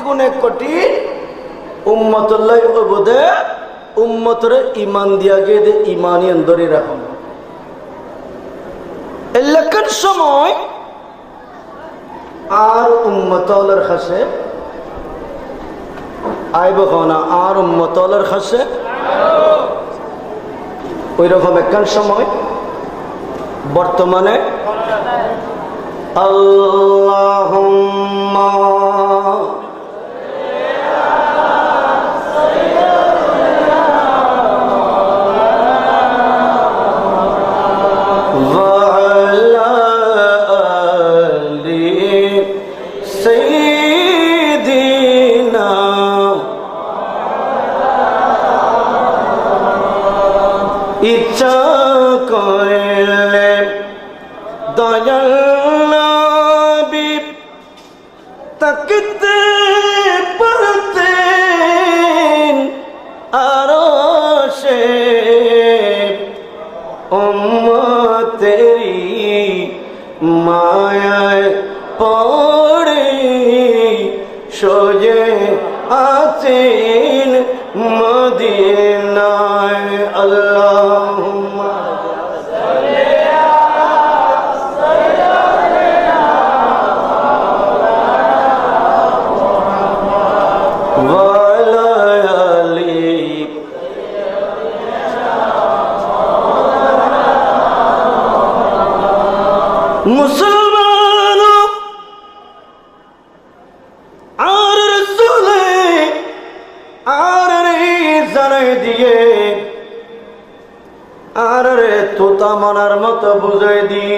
দ্বিগুণে কঠিন। উম্মতুল্লাহ উম্মতরে ইমান দিয়া গিয়ে দে ইমানই ধরে রাখুন এলাকার সময় আর উম্মতলের কাছে আইব না আর কাছে ওই রকম একখান সময়। বর্তমানে। আল্লাহ ইচ্ছা জানাই দিয়ে। আর রে তোতা মনার মতো বুঝাই দি।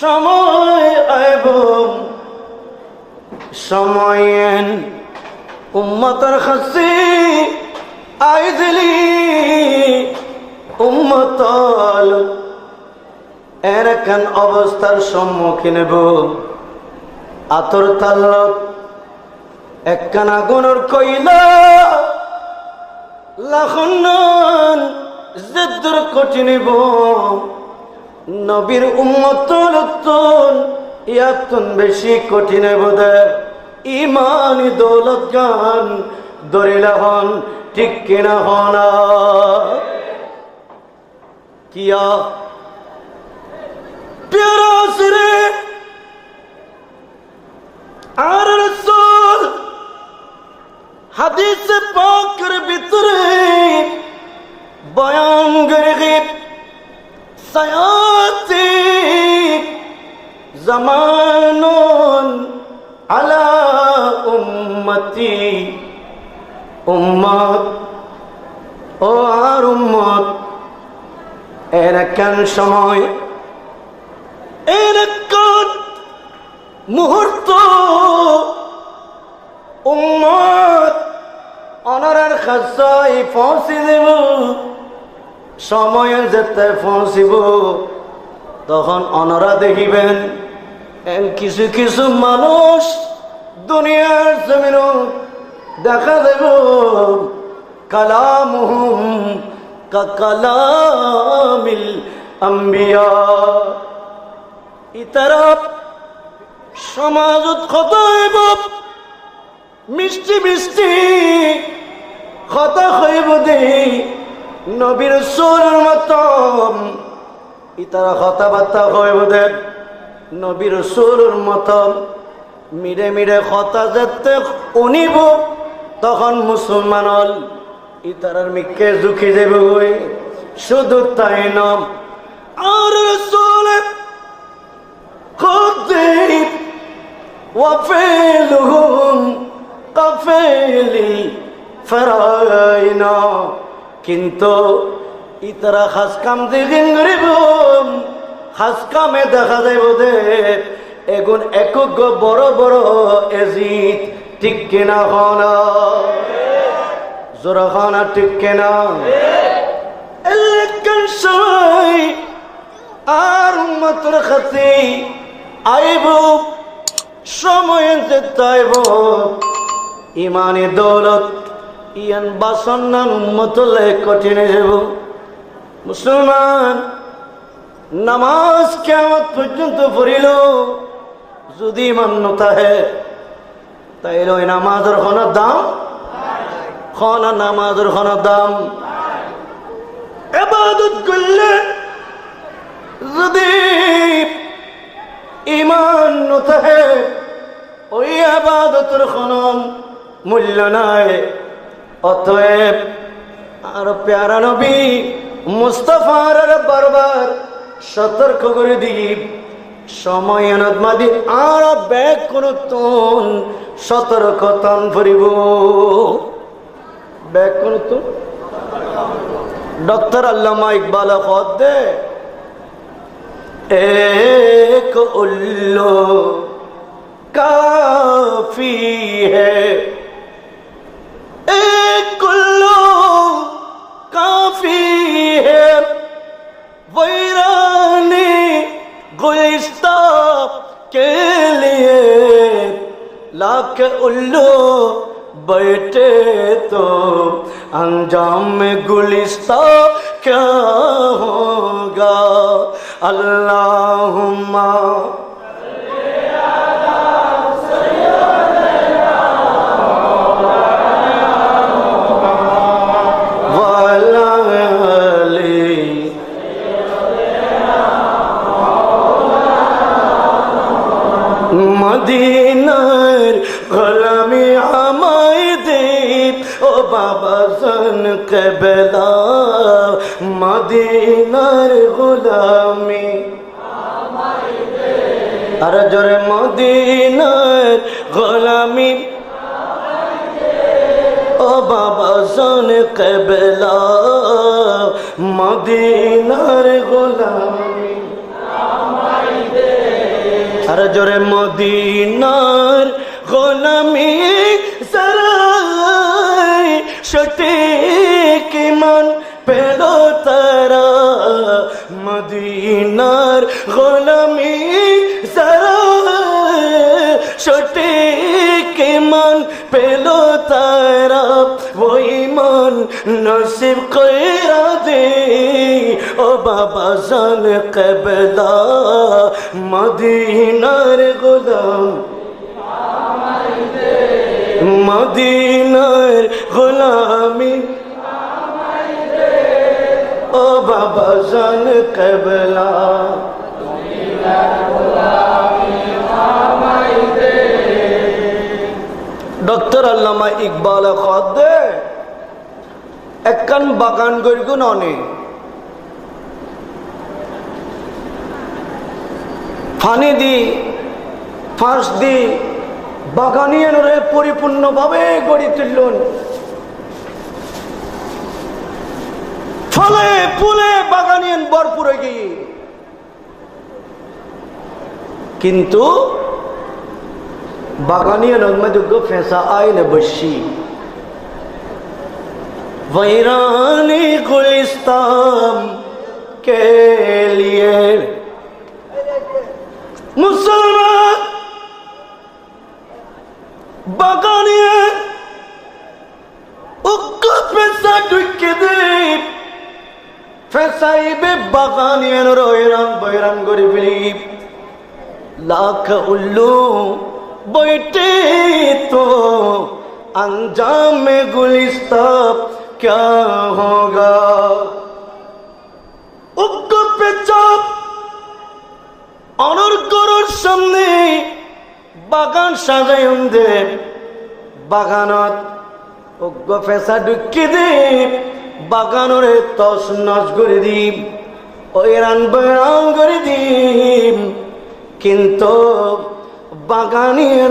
সময় আইব সময়েন আইজলি। উম্মতল এরকম অবস্থার সম্মুখীন আতর তাল্লত একখান আগুনের কইলা লাখনন জেদ্দুর কঠিনিব নবীর উম্মতল উত্তন, ইয়াতুন বেশি কঠিন বোধ ইমানি দৌলত গান দরিলা হন, ঠিক কিনা হনা কিয়া? প্যারা আর হাদিস পাকের ভিতরে বয়ান করে সায়াতি জামানুন আলা উম্মতি, উম্মত, ও আর উম্মত। এর সময়? মুহূর্ত? উম্মত অনারার খাসাই পৌঁছে দেব। সময় যেতে পৌঁছিব। তখন অনরা দেখিবেন কিছু কিছু মানুষ দুনিয়ার জমিন দেখা দেব। কালামুহুম কালামিল আম্বিয়া। ইতারা সমাজত কত মিষ্টি মিষ্টি কথা হইব দে নবীর সুরের মতন। ইতারা কথাবার্তা হইব দে নবীর সুরের মতন। মিরে মিরে কথা যেতে উনিব তখন মুসলমানল ইতারার মিকে ঝুঁকি দেবে শুধু তাই নম। আর রসুলে খুদ্দির কাফেলি ফেরাই না কিন্তু ইতারা খাসকাম দিন গরিব খাসকামে দেখা যাইব দে। এগুন একক বড় বড় এজিত ঠিক কিনা হনা? জোরা হনা, ঠিক কিনা? আর উন্মতর খাতি আইব, সময় যে তাইব। ইমানে দৌলত, ইয়ান বাসন্নান উম্মতলে কঠিনে যাব। মুসলমান, নামাজ কেমন পর্যন্ত পড়িল, যদি মান্যতা হে, তাইলে ওই নামাজের খনার দাম? খনা নামাজের খনার দাম। এবাদত করলে যদি ইমান নথাহে ওই আবাদতের কোনো মূল্য নাই। অতএব আর প্যারা নবী মুস্তফার বারবার সতর্ক করে দিই। সময় মাদির আর ব্যাগ কোন তন সতর্ক তন ভরিব। ব্যাগ কোন তন? ডক্টর আল্লামা ইকবাল দে। এক উল্লো কাফি হ্যাঁ एक उल्लू काफ़ी है। वैरानी गुलिस्ता के लिए लाख उल्लू बैठे तो अंजाम में गुलिस्ता क्या होगा? अल्लाहुम्मा জোরে মদিনার গোলামি সরাই সঠিক মন পেল তারা। মদিনার গোলামি সরাই সঠিক মন পেল তারা। ওই মন নসিব দে জান কবলা, মদিনার গোলাম। মদিনার গোলামি। ও বাবা জান কবলা। ডক্টর আল্লামা ইকবাল খদ্দে, একখান বাগান গড়গুন অনেক ফানি দি ফাঁস দি বাগানিয়ানরে পরিপূর্ণভাবে গড়ি তুললেন ফলে ফুলে বাগানিয়ান ভরপুরে গিয়ে কিন্তু বাগানিয়ান মধ্যে ফেঁসা আইন বসি वैरानी गुलिस्तान के लिए মুসলমান বাগানিয়ে উক্ক পেশা ঢুকে দে ফেসাইবে বাগানিয়ে রয়রাম বৈরাম করে ফেলি লাখ উল্লু বৈঠে তো अंजाम में गुलिस्ता क्या होगा উক্ক পেচাপ অনর গরুর সামনে বাগান সাজাই দে বাগানত অজ্ঞ ফেসা ঢুকি দে বাগানরে তস নস করে দিম। ওই রান বৈরাম করে দিম। কিন্তু বাগানিয়ে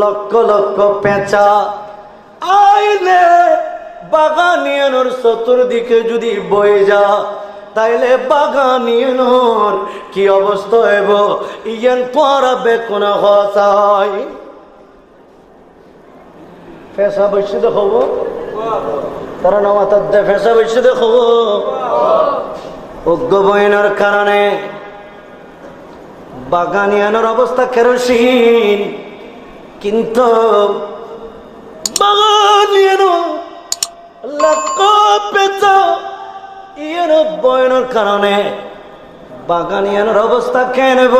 লক্ষ লক্ষ পেঁচা। আইলে বাগানিয়ানোর চতুর্দিকে যদি বয়ে যা। তাইলে বাগানিয়ানোর কি অবস্থা হইব? ইয়ান পরা বেকোনা হসাই। ফেসা বসে দেখাবো তারা নমাতার দে ফেসা বসে দেখাবো অজ্ঞ বইনের কারণে বাগানিয়ানোর অবস্থা কেরোসিন। কিন্তু বাগানিয়ানো লক্ষ পেঁচা ইয়ানো বয়নের কারণে বাগানিয়ানোর অবস্থা কে নেব?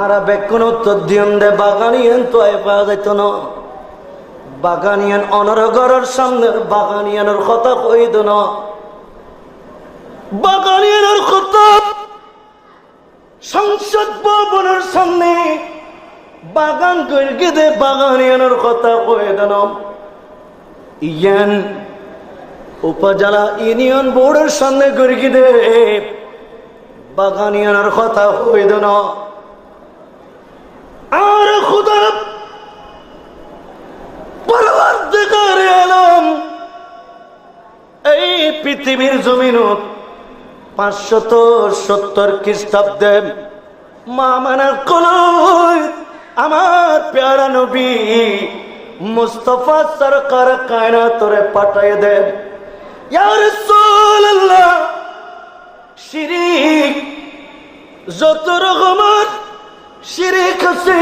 আর বেকুন উত্তর দিয়ন দে, বাগানিয়ান তো পাওয়া যাইত না। বাগানিয়ান অনরগরের সামনে, বাগানিয়ানের কথা কইদ না। বাগানিয়ানের কথা সংসদ ভবনের সামনে বাগান কইরকে দে, বাগানিয়ানের কথা কইদ না। ইয়ান উপজেলা ইউনিয়ন বোর্ডের সামনে কইরকে দে কথা কইদ না। আর খুদা এই পৃথিবীর জমিনত পাঁচশত সত্তর খ্রিস্টাব্দে মা মানার কলই আমার প্যারা নবী মুস্তফা সরকার কায়না তোরে পাঠাই রাসূলুল্লাহ যত রকমের শিরিক আছে,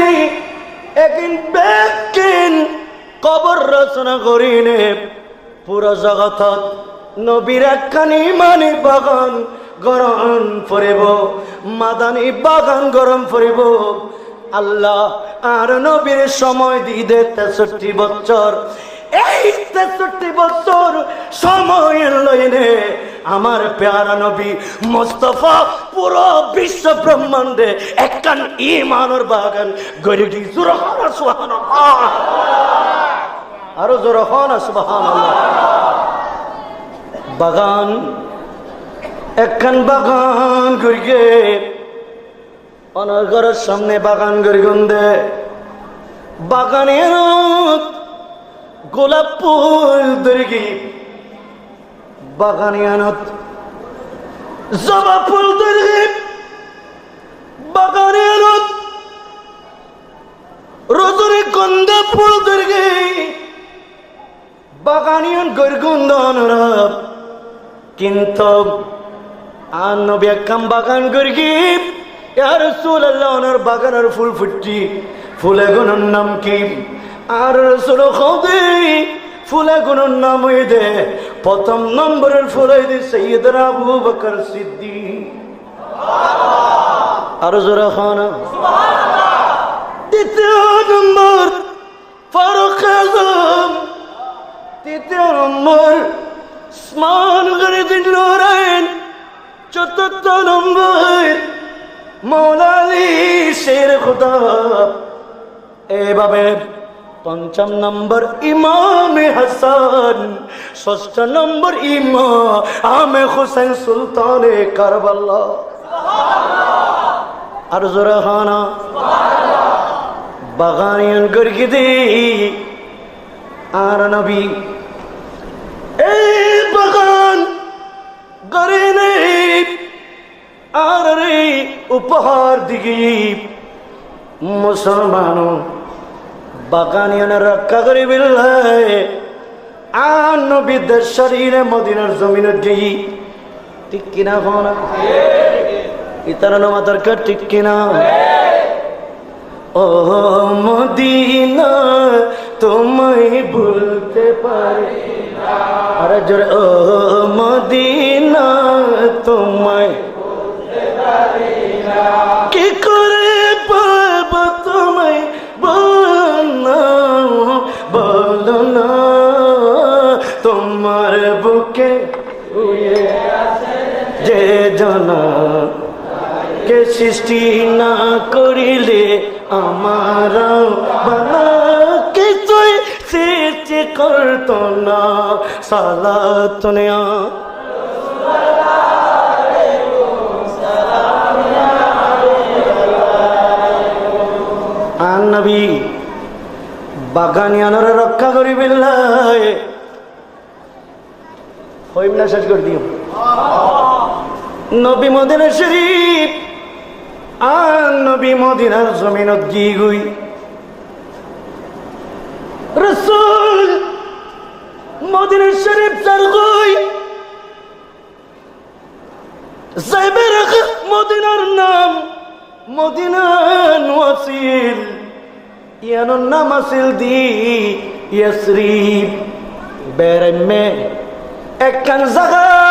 একদিন ব্যাকিন কবর রচনা করিনে পুরো জগতত নবীর একখানি মানি বাগান গরম ফরিব মাদানি বাগান গরম ফরিব আল্লাহ আর নবীর সময় দিয়ে তেষট্টি বছর এই তেষট্টি বছর সময়ের লইনে আমার পেয়ারা নবী মোস্তফা পুরো বিশ্ব ব্রহ্মাণ্ডে একখান ইমানের বাগান গড়ে দি সুরহানা সুহানা আরও জোর হন সুবহান বাগান একখান বাগান করিকে অনার সামনে বাগান করি গন্ধে বাগানের গোলাপ ফুল ধরিকি বাগানিয়ানত জবা ফুল ধরিকি বাগানিয়ানত রজনী গন্ধা ফুল ধরিকি বাগানিয়ান গরগুন্দন কিন্তু আর নবী বাগান করি আর রসুল আল্লাহ ওনার বাগানের ফুল ফুটছি ফুলে গুণর নাম কি? আর রসুল খোদে ফুলে গুণর নাম হয়ে দে। প্রথম নম্বরের ফুলে দে সৈয়দ আবু বকর সিদ্দি আর জোরা খানা। দ্বিতীয় নম্বর ফারুক আজম। তৃতীয় নম্বর স্মান করে দিল রায়ন চতুর্থ নম্বর মৌলালি শের খুদা। এভাবে পঞ্চম নম্বর ইমাম হাসান, ষষ্ঠ নম্বর ইমা, আমে হোসেন সুলতানে কারবাল্লা আর জোরা খানা বাগানিয়ান করি দি আর নবী এই বাগান নেই, আর রে উপহার দিগি। মুসলমান বাগানিয়ান রক্ষা করি বিল্লাই আর শরীরে মদিনার জমিনের গেই ঠিক কিনা হনা ইতার নামাতার কা ঠিক কিনা? ও মদিনা, তোমায় ভুলতে পারি আরে জোরে, ও জানা। কে সৃষ্টি না করিলে আমার বানা। কিছুই সৃষ্টি করত না। সালা তুনিয়া আর নবী বাগানিয়ানোর রক্ষা শেষ করে দিও। নবী মদিনা শরীফ, আর নবী মদিনার জমিনত গি গুই? রসুল মদিনা শরীফ চার গুই। মদিনার নাম মদিনান ওয়াসিল ইয়ানোর নাম আসিল দি ইয়াসরিফ। বেরেমে একখান জায়গা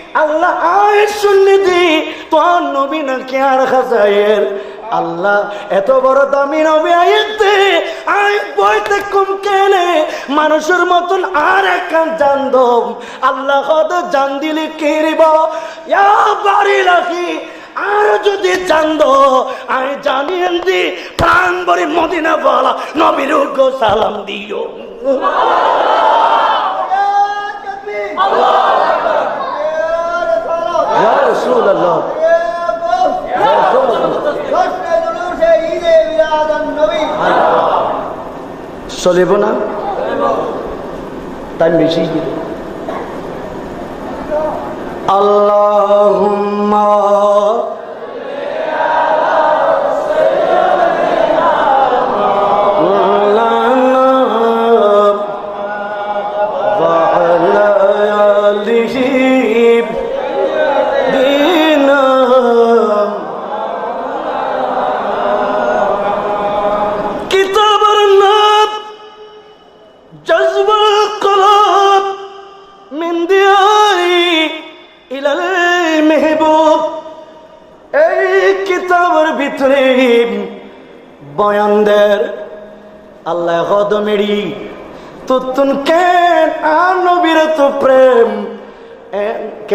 আল্লাহ আয় শুননি দি তোর নবী কে আর খাসায়ের আল্লাহ, এত বড় দামি নবী আইতে আই বইতে কম কেনে মানুষের মতন আর একখান জান দম। আল্লাহ কত জান দিলে কেরিব ইয়া বাড়ি রাখি, আর যদি জানদ আমি জানিয়েন দি, প্রাণ বরে মদিনা বলা নবীর গো সালাম দিও। ইয়া রাসূলুল্লাহ চলিব না টাইম বেশি আল্লাহুম্মা وعلى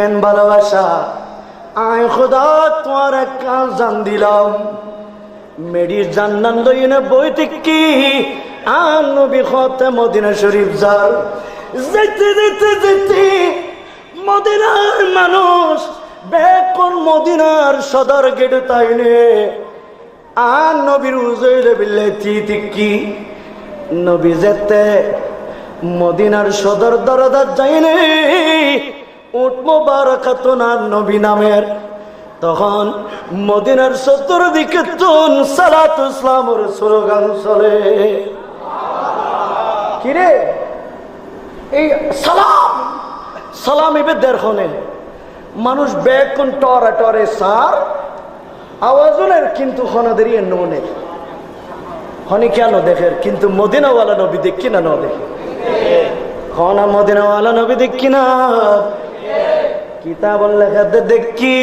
কেন ভালোবাসা। আয় খোদা, তোমার এক কাজ জান দিলাম। মেডির জান্নান লইনে বইতে কি আর নবী খতে মদিনা শরীফ যার। যেতে যেতে যেতে মদিনার মানুষ বেকন মদিনার সদর গেট তাইনে আর নবীর উজইলে বিল্লে তিতি কি নবী যেতে মদিনার সদর দরজা যাইনে নবী নামের। তখন মদিনার সত্তর দিকে তুন সালাত ইসলামের স্লোগান চলে। কিরে এই সালাম সালাম এবে দেড়খনে মানুষ ব্যাগ কোন টরে টরে সার আওয়াজনের কিন্তু হনাদেরই ননে হনি কেন দেখের? কিন্তু মদিনাওয়ালা নবী দেখি না ন দেখে। খনা মদিনাওয়ালা নবী দেখি না। কিতাব লেখাতে দেখি।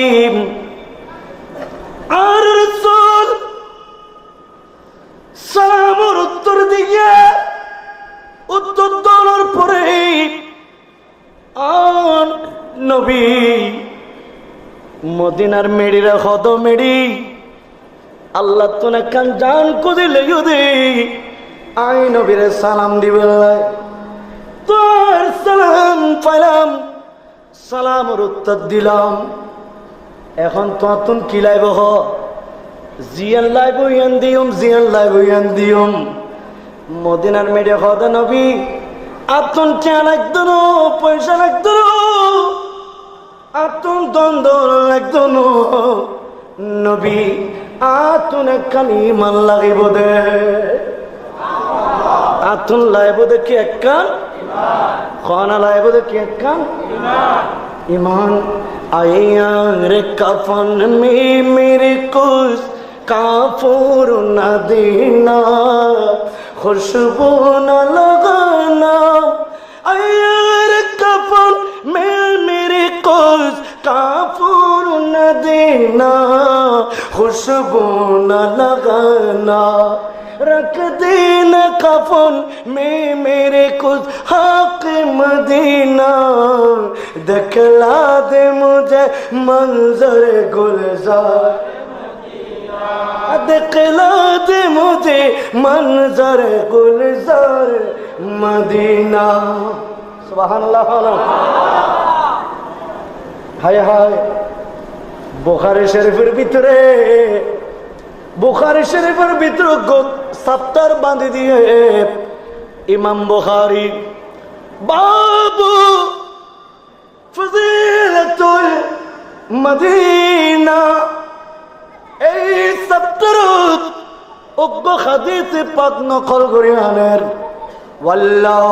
আর রসুল সালামর উত্তর দিয়ে উত্তর দেওয়ার পরে আর নবী মদিনার মেড়িরা হদ মেড়ি, আল্লাহ তুনে কান জান কুদি লেগে দে। আই নবীরে সালাম দিবে তোর সালাম পাইলাম সালামর উত্তর দিলাম। এখন তুন কি লাইব হ? জিয়ান লাইব ইয়ান দিউম জিয়ান লাইব ইয়ান দিউম মদিনার মেডে হদ নবী, আতন চা লাগদন পয়সা লাগদন আতন দ্বন্দ্ব লাগদন নবী, আতুন একখানি মান লাগিব দে। আতুন লাইব দেখি একখান খানা লাইব দেখি একখান ईमान आया रे कफन में मेरे कुछ काफूर न देना खुशबू न लगाना आया रे कफन में मेरे कुछ काफूर न देना खुशबू न लगाना رکھ دینا کفن میں میرے کچھ حق مدینہ دکھلا دے مجھے منظر گلزار دکھلا دے مجھے منظر گلزار مدینہ سبحان اللہ ہائے ہائے بخاری شریفের ভিতরে বুখারি শরীফের ভিতরে সাপ্তার বাঁধি দিয়ে ইমাম বুখারি, বাবু, ফজিলতুল মদিনা। এই তরত অজ্ঞ খাদিতে পাক নকল করে আনের। ওয়াল্লাহ,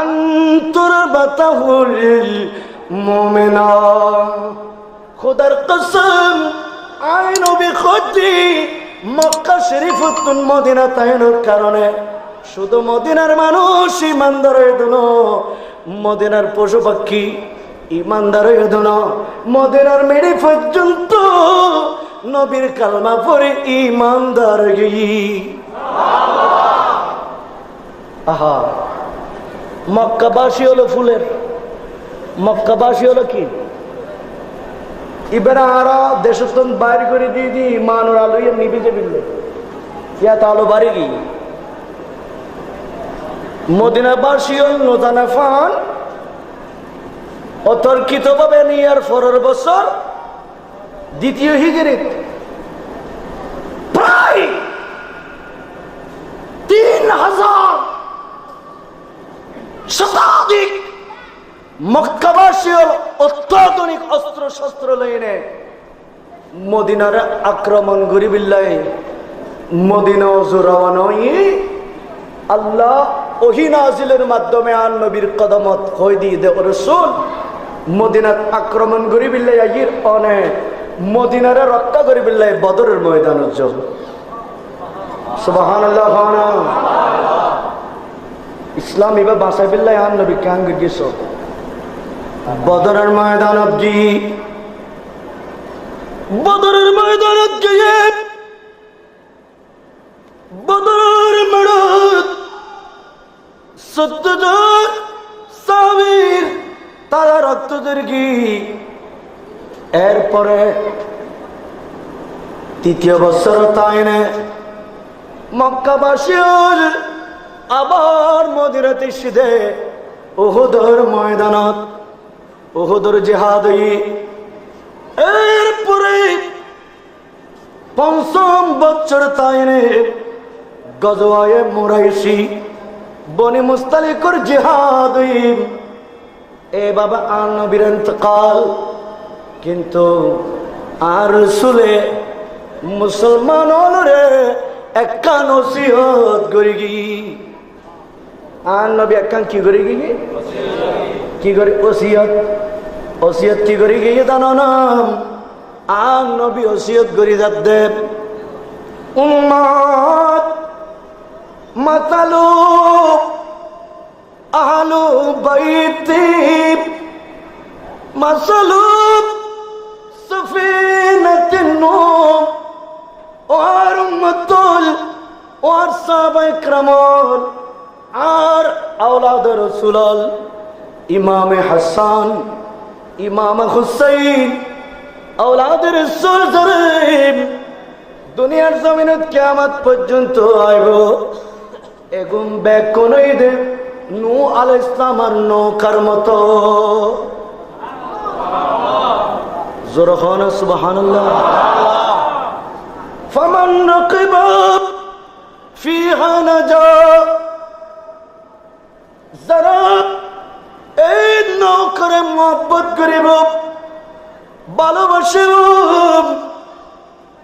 আন্তর বাতাহুল মুমিনা। খোদার কসম আই নবী খোঁজি মক্কা শরীফ উত্তুন মদিনা তাইনের কারণে শুধু মদিনার মানুষ ইমানদার দিল মদিনার পশু পাখি ইমানদার দিল মদিনার মেরে পর্যন্ত নবীর কালমা পরে ইমানদার আহা, মক্কাবাসী হলো ফুলের, মক্কাবাসী হলো কি? আরা দেশতন বাইর করে দিয়ে দি আলো ইয়ে বাড়ি ফান অতর্কিত ভাবে নিয়ার পরের বছর দ্বিতীয় হিজরিত। প্রায় তিন হাজার শতাধিক অত্যাধুনিক অস্ত্র শস্ত্র লইনে মদিনার আক্রমণ গরিবিল্লাই মদিনা জোরাওয়ানই আল্লাহ ওহিনাজিলের মাধ্যমে আন নবীর কদমত হই দিয়ে দে রসুল। মদিনাত আক্রমণ গরিবিল্লাই আহির অনে মদিনারে রক্ষা গরিবিল্লাই বদরের ময়দান উজ্জ্বল সুবাহান ইসলাম এবার বাসাই বিল্লাই আন নবী কেন গেছ বদরের ময়দান অব্জি বদরের ময়দান গিয়ে বদরের সত্যজন সাবির তারা এরপরে তৃতীয় বছর তাইনে মক্কাবাসী আবার মদিরাতে সিধে ওহুদর ময়দানত ওহুদর জেহাদ। এরপরে পঞ্চম বছর তাইনে গজওয়ায়ে মোরাইশি, বনি মুস্তালিকর জেহাদ। এ বাবা আর নবীর ইন্তকাল, কিন্তু আর সুলে মুসলমান রে একা নসিহত করি গি আর নবী একান কি করি গি কি করি ওসিয়ত। ওসিয়ত কি করি গিয়ে জানো না? আং নবী ওসিয়ত করি যাতে উম্মত মাতালু আহলু বাইতি মাসালু সফিনাতিন নূহ ওয়ার উম্মতুল, ওয়ার সাহাবায়ে کرامন আর আওলাদ রাসূল ইমামে হাসান ইমাম হুসাইন আওলাদের সরজরিম দুনিয়ার জমিনত কিয়ামত পর্যন্ত আইব। এগুম ব্যাগ কোনই দে, নু আল ইসলাম আর নৌকার মতো। জোরহন সুবহানাল্লাহ। ফামান নকিব ফিহা নাজা।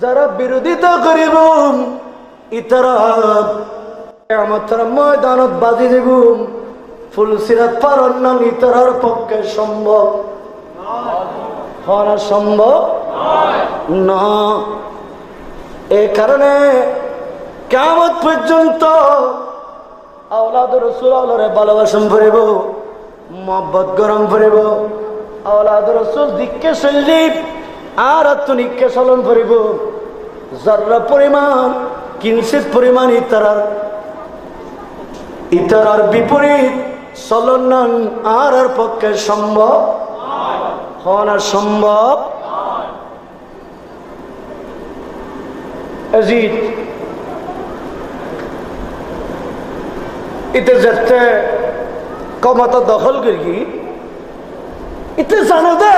যারা বিরোধিতা করিব ইতারা ময়দানত বাজি দেব ফুল সিরাত পারন নাম ইতারার পক্ষে সম্ভব। হওয়া সম্ভব না। এ কারণে কেমন পর্যন্ত আওলাদ রসুল আলোরে ভালোবাসন ভরিব, মহব্বত গরম ভরিব। আওলাদ রসুল দিককে আর আত্মনিককে চলন ভরিব যারা পরিমাণ কিঞ্চিত পরিমাণ ইতারার। ইতারার বিপরীত চলন আর আর পক্ষে সম্ভব হওয়া সম্ভব এজিদ, ইতে যেতে ক্ষমতা দখল করি ইতে জানো দে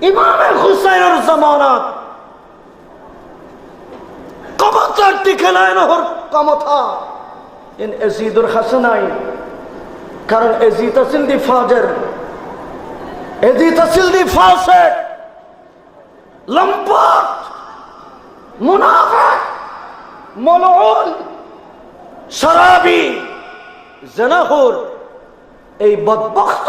ইমামে হুসাইনের জামানাত। ক্ষমতার টিকে নাই নহর ক্ষমতা। ইন এজিদুর হাসানাই। কারণ এজিদ আছিল দি ফাজের। এজিদ আছিল দি ফাসেক। লম্পট। মুনাফিক। মলউন শরাবি। জনাহুর। এই বদবক্ত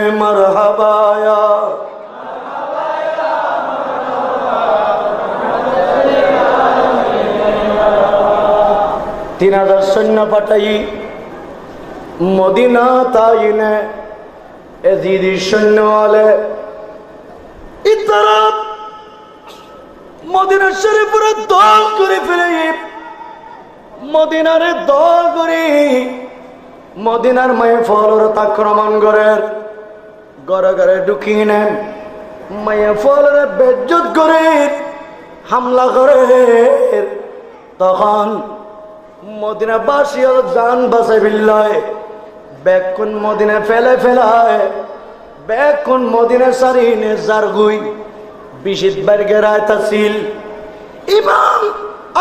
তিন হাজার সৈন্য পাঠাই। মদিনা তাইনে এজিদি সৈন্য আলে ইতারা মদিনার শরীফের দল করে ফেলে। মদিনারে দল করে মদিনার মায়ে ফলর আক্রমণ করে। ঘরে ঘরে ঢুকিয়ে নেন। মায়ে ফলর বেজ্জত করে হামলা করে। তখন মদিনা বাসী জান বাসাই বিল্লায় বেকুন মদিনা ফেলে ফেলায়। বেকুন মদিনা সারিনে জারগুই বিশিত বার্গেরায় তাসিল ইমাম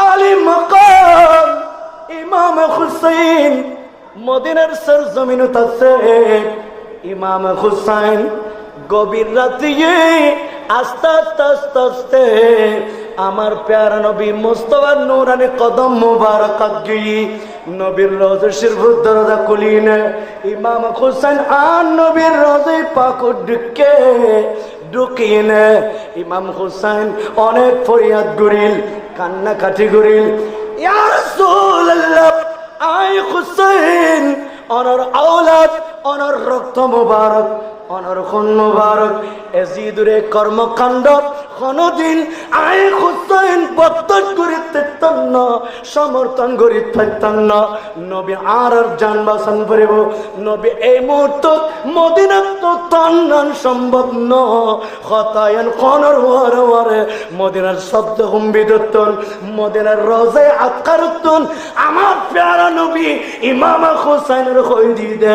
আলী মকাম, ইমাম হুসাইন, মদিনার সর জমিন তাসে ইমাম হুসাইন গভীর রাত্রিয়ে আস্তে আস্তে আস্তে আস্তে আমার প্যার নবী মুস্তফা নুরানি কদম মুবারকাত গিয়ে নবীর রোজ শিরফুর দরজা কুলিনে ইমাম হুসাইন আর নবীর রোজে পাকুর ঢুকে ঢুকিনে। ইমাম হুসাইন অনেক ফরিয়াদ গরিল, কান্নাকাটি গরিল। ইয়া রাসূলুল্লাহ আই হুসাইন অনর আওলাদ অনর রক্ত মুবারক খুন মুবারক এজিদুরে কর্মকাণ্ড কোনদিন আই হুসাইন বর্তন করি থাকতাম না সমর্থন করি থাকতাম না নবী আর আর জান বাসন করিব নবী এই মুহূর্ত মদিনাত তো তন্নান সম্ভব ন। হতায়ন কনর ওয়ারে ওয়ারে মদিনার শব্দ হুম্বিদত্তন মদিনার রোজে আতকারুত্তন আমার প্যারা নবী ইমাম হুসাইনের দি দে